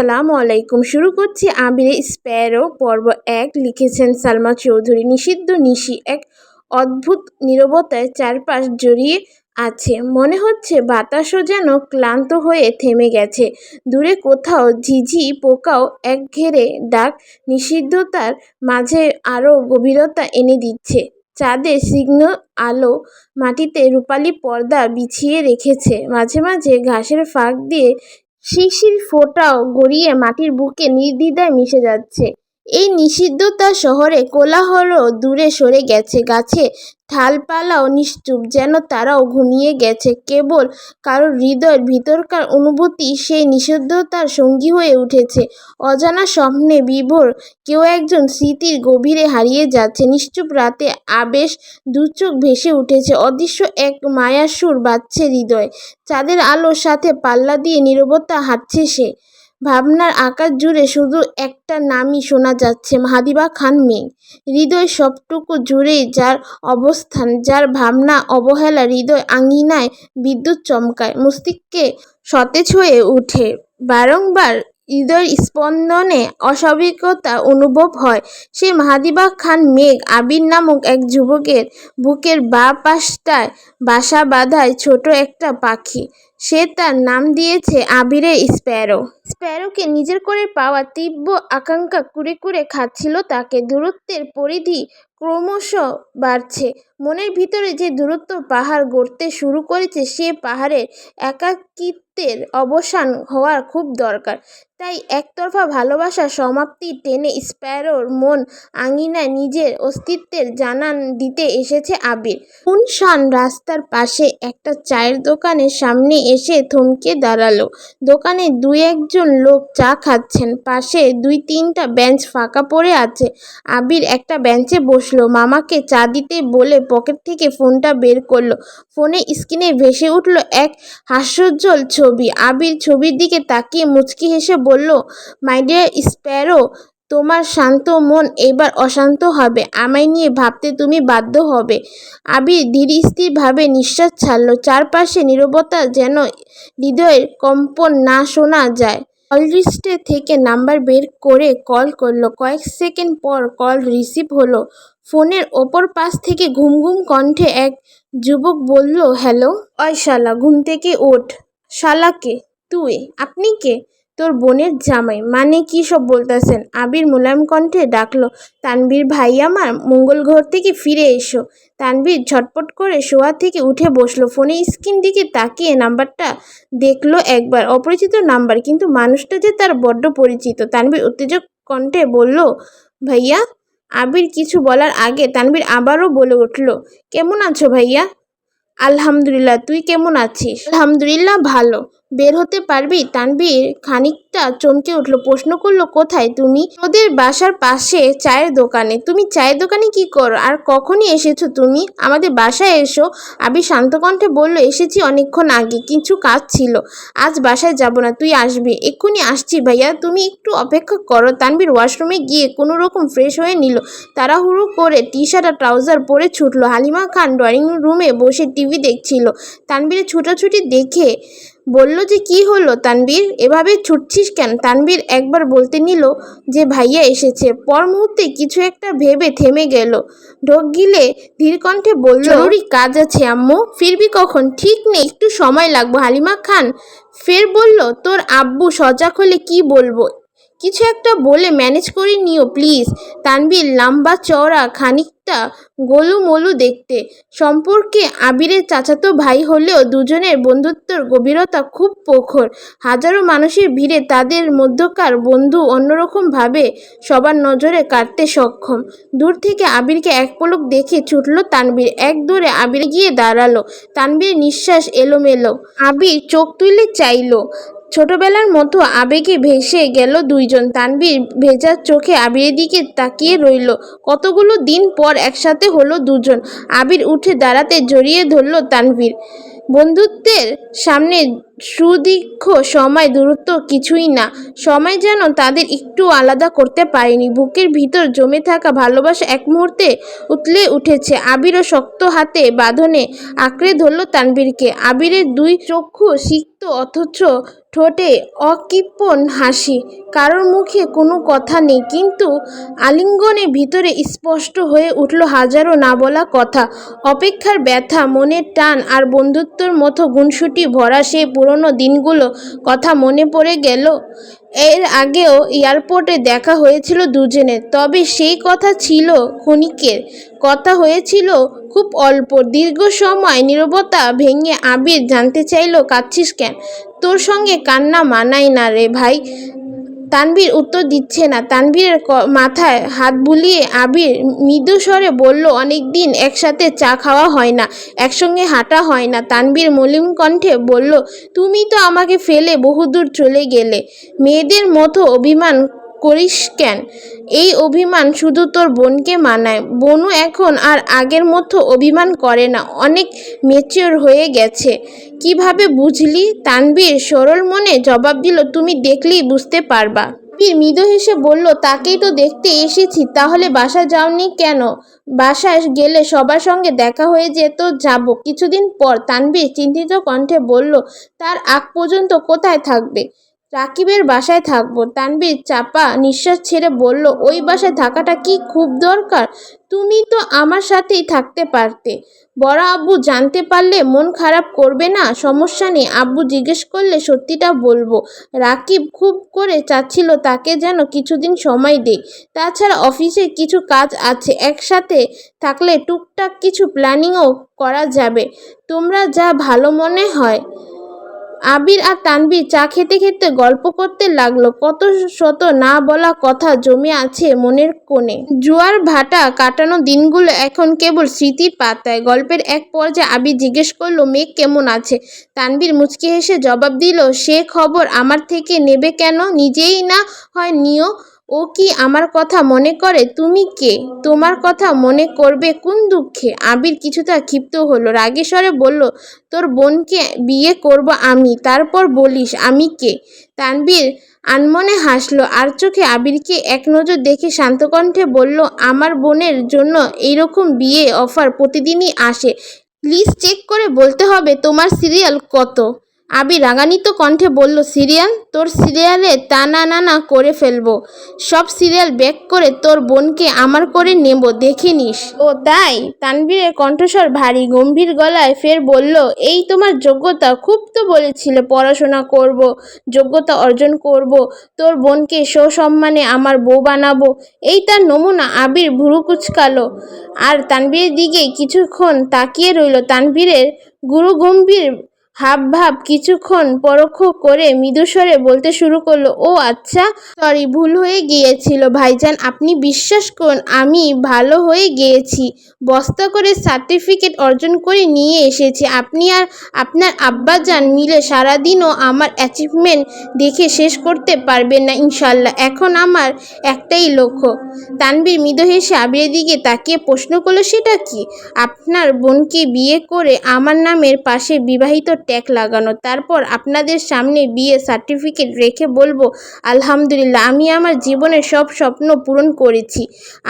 আসসালামু আলাইকুম। শুরু করছি আবিরে স্প্যারো, পর্ব এক, লিখেছেন সালমা চৌধুরী। নিষিদ্ধ নিশি এক অদ্ভুত নীরবতায় চারপাশ জড়িয়ে আছে। মনে হচ্ছে বাতাসও যেন ক্লান্ত হয়ে থেমে গেছে। দূরে কোথাও ঝিঝি পোকাও একঘেরে ডাক নিষিদ্ধতার মাঝে আরও গভীরতা এনে দিচ্ছে। চাঁদের স্নিগ্ধ আলো মাটিতে রূপালি পর্দা বিছিয়ে রেখেছে। মাঝে মাঝে ঘাসের ফাঁক দিয়ে শিশির ফোঁটাও গড়িয়ে মাটির বুকে নির্দ্বিধায় মিশে যাচ্ছে। এই নিষিদ্ধতা শহরে কোলাহলও দূরে সরে গেছে, গাছে ঠালপালাও নিশ্চুপ, যেন তারাও ঘুমিয়ে গেছে। কেবল কারোর হৃদয়ের ভিতরকার অনুভূতি সেই নিষিদ্ধতার সঙ্গী হয়ে উঠেছে। অজানা স্বপ্নে বিভোর কেউ একজন স্মৃতির গভীরে হারিয়ে যাচ্ছে। নিশ্চুপ রাতে আবেশ দু চোখ ভেসে উঠেছে। অদৃশ্য এক মায়ার সুর বাজছে হৃদয়ে। চাঁদের আলোর সাথে পাল্লা দিয়ে নীরবতা হাঁটছে সে। ভাবনার আকাশ জুড়ে শুধু একটা নামই শোনা যাচ্ছে, মাহাদিবা খান মেঘ হৃদয় সবটুকু জুড়েই যার অবস্থান, যার ভাবনা অবহেলা হৃদয় আঙিনায় বিদ্যুৎ চমকায়, মস্তিষ্কে সতেজ হয়ে ওঠে। বারংবার হৃদয়ের স্পন্দনে অস্বাভাবিকতা অনুভব হয়। সে মাহাদিবা খান মেঘ, আবির নামক এক যুবকের বুকের বা পাশটায় বাসা বাঁধায় ছোট একটা পাখি। সে তার নাম দিয়েছে আবিরে স্প্যারো। স্প্যারোকে নিজের করে পাওয়া তীব্র আকাঙ্ক্ষা কুড়ে কুড়ে খাচ্ছিল তাকে। দূরত্বের পরিধি ক্রমশ বাড়ছে। মনের ভিতরে যে দূরত্ব পাহাড় গড়তে শুরু করেছে, সে পাহাড়ের একাকিত্বের অবসান হওয়ার খুব দরকার। তাই একতরফা ভালোবাসা সমাপ্তি টেনে স্প্যারোর মন আঙিনায় নিজের অস্তিত্বের জানান দিতে এসেছে আবির। শুনশান রাস্তার পাশে একটা চায়ের দোকানের সামনে এসে থমকে দাঁড়াল। দোকানে দুই একজন লোক চা খাচ্ছেন, পাশে দুই তিনটা বেঞ্চ ফাঁকা পড়ে আছে। আবির একটা বেঞ্চে বসল, মামাকে চা দিতে বলে পকেট থেকে ফোনটা বের করল। ফোনে স্ক্রিনে ভেসে উঠল এক হাস্যোজ্জ্বল ছবি। আবির ছবির দিকে তাকিয়ে মুচকি হেসে বলল মাই ডিয়ার স্প্যারো তোমার শান্ত মন এবার অশান্ত হবে। আমায় নিয়ে ভাবতে তুমি বাধ্য হবে। আবির ধীর স্থিরভাবে নিঃশ্বাস ছাড়ল। চারপাশে নীরবতা যেন হৃদয়ের কম্পন না শোনা যায়। কল লিস্টে থেকে নাম্বার বের করে কল করল। কয়েক সেকেন্ড পর কল রিসিভ হলো। ফোনের ওপর পাশ থেকে ঘুম ঘুম কণ্ঠে এক যুবক বলল, হ্যালো? অয় শালা, ঘুম থেকে ওঠ শালাকে, তুই, আপনি কে? তোর বোনের জামাই মানে কি সব বলতেছেন? আবির মোলায়েম কণ্ঠে ডাকলো তানবীর ভাই আমার, মঙ্গল ঘর থেকে ফিরে এসো। তানবীর ঝটপট করে শোয়া থেকে উঠে বসল, ফোনে স্ক্রিন দিকে তাকিয়ে নাম্বারটা দেখল একবার, অপরিচিত নাম্বার, কিন্তু মানুষটা যে তার বড্ড পরিচিত। তানবীর উত্তেজক কণ্ঠে বলল, ভাইয়া, আবির কিছু বলার আগে তানবীর আবারও বলে উঠল, কেমন আছো ভাইয়া? আলহামদুলিল্লাহ তুই কেমন আছিস? আলহামদুলিল্লাহ ভালো। বের হতে পারবি? তানবীর খানিকটা চমকে উঠল, প্রশ্ন করল, কোথায় তুমি? ওদের বাসার পাশে চায়ের দোকানে। তুমি চায়ের দোকানে কি করো? আর কখনই এসেছ তুমি? আমাদের বাসায় এসো। আবি শান্ত কণ্ঠে বলল, এসেছি অনেকক্ষণ আগে, কিছু কাজ ছিল। আজ বাসায় যাব না, তুই আসবি। এক্ষুনি আসছি ভাইয়া, তুমি একটু অপেক্ষা করো। তানবীর ওয়াশরুমে গিয়ে কোনো রকম ফ্রেশ হয়ে নিল। তাড়াহুড়ো করে টি শার্ট আর ট্রাউজার পরে ছুটলো। হালিমা খান ড্রয়িং রুমে বসে টিভি দেখছিল। তানবীরের ছুটোছুটি দেখে বলল যে, কি হলো তানবীর? এভাবে ছুটছিস কেন? তানবীর একবার বলতে নিল যে, ভাইয়া এসেছে। পর মুহূর্তে কিছু একটা ভেবে থেমে গেল। ঢোক গিলে ধীরকণ্ঠে বলল, জরুরি কাজ আছে আম্মু। ফিরবি কখন? ঠিক নেই, একটু সময় লাগবো। হালিমা খান? ফের বলল, তোর আব্বু সজাগ হলে কি বলব? কিছু একটা বলে ম্যানেজ করে নিও, প্লিজ। তানবীর লম্বা চওড়া খানিকটা গোলুমলু দেখতে। সম্পর্কে আবিরের চাচাতো ভাই হলেও দুজনের বন্ধুত্বর গভীরতা খুব প্রখর। হাজারো মানুষের ভিড়ে তাদের মধ্যকার বন্ধু অন্যরকমভাবে সবার নজরে কাটতে সক্ষম। দূর থেকে আবিরকে এক পলক দেখে ছুটল তানবীর এক দৌড়ে আবির গিয়ে দাঁড়াল। তানবীর নিঃশ্বাস এলোমেলো। আবির চোখ তুলে চাইলো ছোটবেলার মতো আবেগে ভেসে গেল দুইজন। তানবীর ভেজার চোখে আবিরের দিকে তাকিয়ে রইল। কতগুলো দিন পর একসাথে হলো দুজন। আবির উঠে দাঁড়াতে জড়িয়ে ধরল তানবীর বন্ধুত্বের সামনে সুদীর্ঘ সময় দূরত্ব কিছুই না। সময় যেন তাদের একটু আলাদা করতে পারেনি। বুকের ভিতর জমে থাকা ভালোবাসা এক মুহূর্তে উতলে উঠেছে। আবিরও শক্ত হাতে বাঁধনে আঁকড়ে ধরল তানবীরকে আবিরের দুই চক্ষু সিক্ত অথচ ঠোঁটে অকৃপণ হাসি। কারোর মুখে কোনো কথা নেই, কিন্তু আলিঙ্গনের ভিতরে স্পষ্ট হয়ে উঠল হাজারো না বলা কথা। অপেক্ষার ব্যথা, মনের টান আর বন্ধুত্বর মতো গুণসুটি ভরা সেই পুরনো দিনগুলো কথা মনে পড়ে গেল। এর আগেও এয়ারপোর্টে দেখা হয়েছিল দুজনের। তবে সেই কথা ছিল ক্ষণিকের। কথা হয়েছিল খুব অল্প। দীর্ঘ সময় নিরবতা ভেঙে আবির জানতে চাইল কাচ্ছিস কেন? তোর সঙ্গে কান্না মানায় না রে ভাই। তানভীর উত্তর দিচ্ছে না। তানবীরের মাথায় হাত বুলিয়ে আবির মৃদু স্বরে বলল অনেক দিন একসাথে চা খাওয়া হয় না, একসঙ্গে হাঁটা হয় না। তানবীর মলিম কণ্ঠে বলল, তুমি তো আমাকে ফেলে বহুদূর চলে গেলে। মেয়েদের মতো অভিমান করিস কেন? এই অভিমান শুধু তোর বোনকে মানায়। বোনও এখন আর আগের মতো অভিমান করে না, অনেক মেচিওর হয়ে গেছে। কীভাবে বুঝলি? তানবীর সরল মনে জবাব দিল, তুমি দেখলেই বুঝতে পারবা। বীর মৃদু হেসে বলল, তাকেই তো দেখতে এসেছি, তাহলে বাসা যাওনি কেন? বাসায় গেলে সবার সঙ্গে দেখা হয়ে যেত যাব। কিছুদিন পর তানবীর চিন্তিত কণ্ঠে বলল, তার আগ পর্যন্ত কোথায় থাকবে? রাকিবের বাসায় থাকব। তানবীর চাপা নিঃশ্বাস ছেড়ে বলল, ওই বাসায় থাকাটা কি খুব দরকার? তুমি তো আমার সাথেই থাকতে পারতে। বড় আব্বু জানতে পারলে মন খারাপ করবে না, সমস্যা নেই। আব্বু জিজ্ঞেস করলে, সত্যিটা বলব, রাকিব খুব করে চাচ্ছিল তাকে যেন কিছুদিন সময় দেই। তাছাড়া অফিসে কিছু কাজ আছে, একসাথে থাকলে টুকটাক কিছু প্ল্যানিংও করা যাবে। তোমরা যা ভালো মনে হয় আবির আর তানবীর চা খেতে খেতে গল্প করতে লাগল। কত শত না বলা কথা জমে আছে মনের কোণে। জুয়ার ভাটা কাটানো দিনগুলো এখন কেবল স্মৃতির পাতায়। গল্পের এক পর্যায়ে আবির জিজ্ঞেস করল, মেঘ কেমন আছে? তানবীর মুচকি হেসে জবাব দিল, সে খবর আমার থেকে নেবে কেন? নিজেই না হয় নিও ও কি আমার কথা মনে করে? তুমি কে? তোমার কথা মনে করবে কোন দুঃখে? আবির কিছুটা ক্ষিপ্ত হলো। রাগেশ্বরে বলল, তোর বোনকে বিয়ে করব আমি, তারপর বলিস আমি কে? তানবীর আনমনে হাসলো আর চোখে আবিরকে এক নজর দেখে শান্তকণ্ঠে বলল, আমার বোনের জন্য এইরকম বিয়ে অফার প্রতিদিনই আসে। প্লিজ চেক করে বলতে হবে তোমার সিরিয়াল কত? আবির রাগান্বিত কণ্ঠে বলল, সিরিয়াল? তোর সিরিয়ালে তা না না না করে ফেলব। সব সিরিয়াল ব্যাক করে তোর বোনকে আমার করে নেব, দেখে নিস। ও তাই? তানবীরের কণ্ঠস্বর ভারী, গম্ভীর গলায় ফের বলল, এই তোমার যোগ্যতা, খুব তো বলেছিলে, পড়াশোনা করব, যোগ্যতা অর্জন করব, তোর বোনকে সসম্মানে আমার বউ বানাবো। এই তার নমুনা আবির ভুরু কুচকালো। আর তানবীরের দিকে কিছুক্ষণ তাকিয়ে রইল তানবীরের গুরু গম্ভীর হাব ভাব কিছুক্ষণ পরোক্ষ করে মৃদুস্বরে বলতে শুরু করল, ও আচ্ছা সরি ভুল হয়ে গিয়েছিল, ভাইজান, আপনি বিশ্বাস করুন, আমি ভালো হয়ে গিয়েছি। বস্তা করে সার্টিফিকেট অর্জন করে নিয়ে এসেছি। আপনি আর আপনার আব্বাজান মিলে সারাদিনও আমার অ্যাচিভমেন্ট দেখে শেষ করতে পারবেন না ইনশাল্লাহ এখন আমার একটাই লক্ষ্য তানবীর মৃদু হেসে আবিরের দিকে তাকিয়ে প্রশ্ন করল, সেটা কি? আপনার বোনকে বিয়ে করে আমার নামের পাশে বিবাহিত ট্যাগ লাগানো। তারপর আপনাদের সামনে বিয়ে সার্টিফিকেট রেখে বলব আলহামদুলিল্লাহ আমি আমার জীবনের সব স্বপ্ন পূরণ করেছি।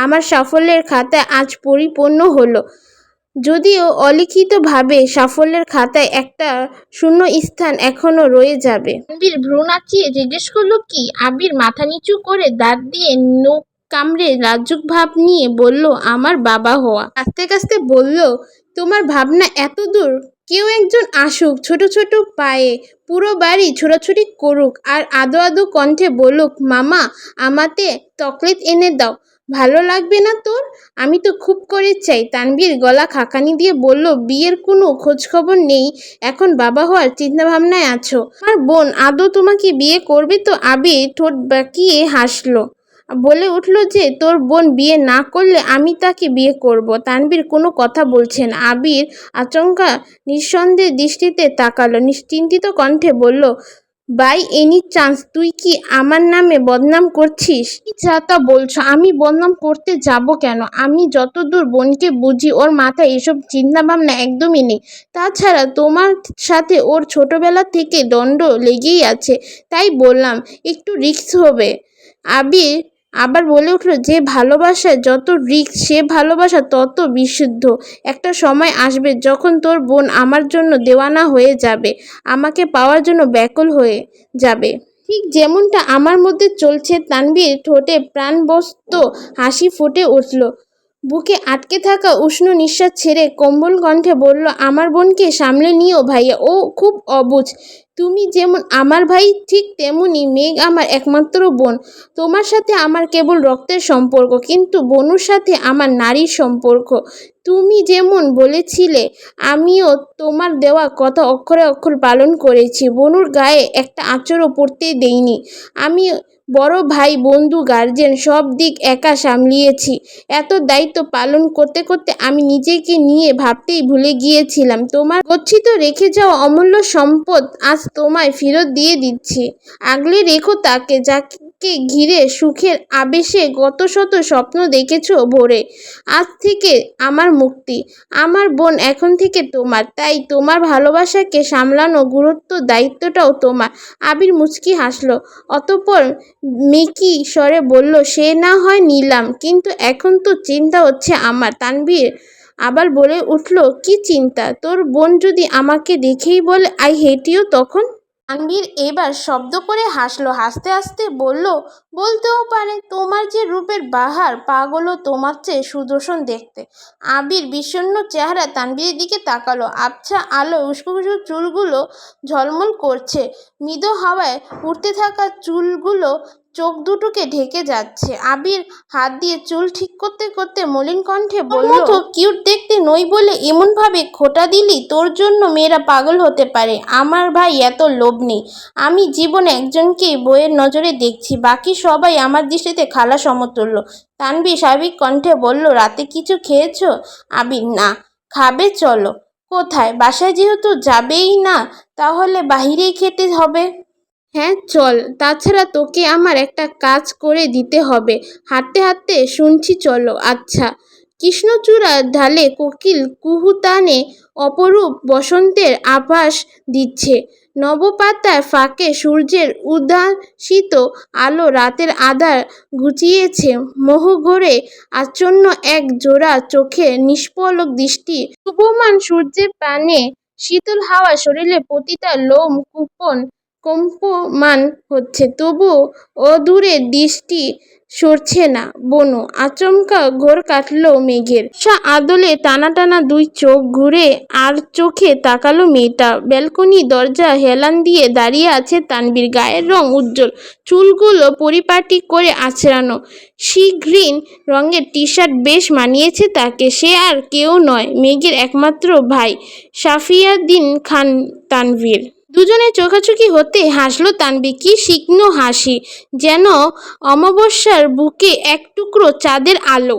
আমার সাফল্যের খাতা আজ পরিপূর্ণ হলো। যদিও অলিখিতভাবে সাফল্যের খাতায় একটা শূন্য স্থান এখনও রয়ে যাবে। আবির ভ্রু নাচিয়ে জিজ্ঞেস করল কি? আবির মাথা নিচু করে দাঁত দিয়ে নোক কামড়ে লাজুক ভাব নিয়ে বলল আমার বাবা হওয়া। আস্তে কাস্তে বলল তোমার ভাবনা এত দূর কেউ একজন আসুক, ছোট ছোট পায়ে, পুরো বাড়ি ছোটাছুটি করুক আর আদো আদো কণ্ঠে বলুক, মামা, আমাতে চকলেট এনে দাও, ভালো লাগবে না তোর? আমি তো খুব করে চাই, তানভীর গলা খাকানি দিয়ে বলল, বিয়ের কোনো খোঁজখবর নেই, এখন বাবা হওয়ার চিন্তাভাবনায় আছো। আমার বোন, আদৌ তোমাকে বিয়ে করবে তো? আবির ঠোঁট বাঁকিয়ে হাসলো। বলে উঠল যে, তোর বোন বিয়ে না করলে আমি তাকে বিয়ে করব। তানভীর কোনো কথা বলছে না। আবির আচমকা নিঃসন্দেহ দৃষ্টিতে তাকালো। নিশ্চিন্তিত কণ্ঠে বলল, বাই, এনি চান্স, তুই কি আমার নামে বদনাম করছিস? কি যা তা বলছো? আমি বদনাম করতে যাব কেন? আমি যতদূর বোনকে বুঝি, ওর মাথায় এসব চিন্তাভাবনা একদমই নেই। তাছাড়া তোমার সাথে ওর ছোটবেলা থেকে দণ্ড লেগেই আছে, তাই বললাম, একটু রিস্ক হবে। আবির আবার বলে উঠল, যে ভালোবাসায় যত রিক্স সে ভালোবাসা তত বিশুদ্ধ। একটা সময় আসবে যখন তোর বোন আমার জন্য দেওয়ানা হয়ে যাবে, আমাকে পাওয়ার জন্য ব্যাকুল হয়ে যাবে। ঠিক যেমনটা আমার মধ্যে চলছে তানবীর ঠোঁটে প্রাণবস্ত হাসি ফুটে উঠল। বুকে আটকে থাকা উষ্ণ নিঃশ্বাস ছেড়ে কম্বল কণ্ঠে বলল, আমার বোনকে সামলে নিও ভাইয়া, ও খুব অবুঝ। তুমি যেমন আমার ভাই, ঠিক তেমনি মেঘ আমার একমাত্র বোন। তোমার সাথে আমার কেবল রক্তের সম্পর্ক, কিন্তু বনুর সাথে আমার নারীর সম্পর্ক। তুমি যেমন বলেছিলে, আমিও তোমার দেওয়া কথা অক্ষরে অক্ষর পালন করেছি। বনুর গায়ে একটা আঁচড়ও পড়তে দেইনি। আমি বড় ভাই, বন্ধু গার্জেন সব দিক একা সামলিয়েছি। এত দায়িত্ব পালন করতে করতে আমি নিজেকে নিয়ে ভাবতেই ভুলে গিয়েছিলাম। তোমার গচ্ছিত রেখে যাওয়া অমূল্য সম্পদ আজ তোমায় ফেরত দিয়ে দিচ্ছি। আগলে রেখো তাকে, যাকে ঘিরে সুখের আবেশে গত শত স্বপ্ন দেখেছ ভোরে? আজ থেকে আমার মুক্তি, আমার বোন এখন থেকে তোমার। তাই তোমার ভালোবাসাকে সামলানো গুরুত্ব দায়িত্বটাও তোমার। আবির মুচকি হাসলো, অতপর মেকি স্বরে বলল, সে না হয় নিলাম, কিন্তু এখন তো চিন্তা হচ্ছে আমার। তানভীর আবার বলে উঠল, কি চিন্তা? তোর বোন যদি আমাকে দেখেই বলে, আই হেট ইউ তখন? তানভীর এবার শব্দ করে হাসলো হাসতে হাসতে বলল বলতেও পারে তোমার যে রূপের বাহার পাগলও তোমার চেয়ে সুদর্শন দেখতে। আবির বিষণ্ণ চেহারা তানভীরের দিকে তাকালো। আবছা আলো উস্কো উস্কো চুলগুলো ঝলমল করছে। মৃদু হাওয়ায় উঠতে থাকা চুলগুলো চোখ দুটোকে ঢেকে যাচ্ছে। আবির হাত দিয়ে চুল ঠিক করতে করতে মলিন কণ্ঠে বলল তো কিউট দেখতে নই বলে এমনভাবে খোটা দিলি? তোর জন্য মেয়েরা পাগল হতে পারে। আমার ভাই এত লোভ নেই। আমি জীবনে একজনকেই বইয়ের নজরে দেখছি। বাকি সবাই আমার দৃষ্টিতে খালা সমতুল্য। তানবি স্বাভাবিক কণ্ঠে বলল, রাতে কিছু খেয়েছো? আবির, না। খাবে, চলো। কোথায়? বাসায় যেহেতু যাবেই না, তাহলে বাহিরেই খেতে হবে? হ্যাঁ চল। তাছাড়া তোকে আমার একটা কাজ করে দিতে হবে। হাঁটতে হাঁটতে শুনছি, চলো। আচ্ছা। কৃষ্ণচূড়া ঢালে কোকিল কুহুতানে অপরূপ বসন্তের আভাস দিচ্ছে। নবপাতার ফাঁকে সূর্যের উদ্ভাসিত আলো রাতের আধার ঘুচিয়েছে মোহগড়ে আচ্ছন্ন এক জোড়া চোখে নিষ্পলক দৃষ্টি। শুভমান সূর্যের প্রাণে শীতল হাওয়া শরীরে প্রতিটা লোম কুপন কম্পমান হচ্ছে তবুও অদূরে দৃষ্টি সরছে না। বনু আচমকা ঘোর কাটল মেঘের। সা আদলে টানা টানা দুই চোখ ঘুরে আর চোখে তাকালো মেয়েটা। ব্যালকনি দরজা হেলান দিয়ে দাঁড়িয়ে আছে তানবীর গায়ের রং উজ্জ্বল, চুলগুলো পরিপাটি করে আছড়ানো। সি গ্রিন রঙের টি শার্ট বেশ মানিয়েছে তাকে, সে আর কেউ নয়, মেঘের একমাত্র ভাই, সাফিয়াদ্দিন খান তানভীর। দুজনে চোখাচোখি হতে হাসলো তানবি, কি শিগ্ন হাসি! যেন অমাবস্যার বুকে এক টুকরো চাঁদের আলো।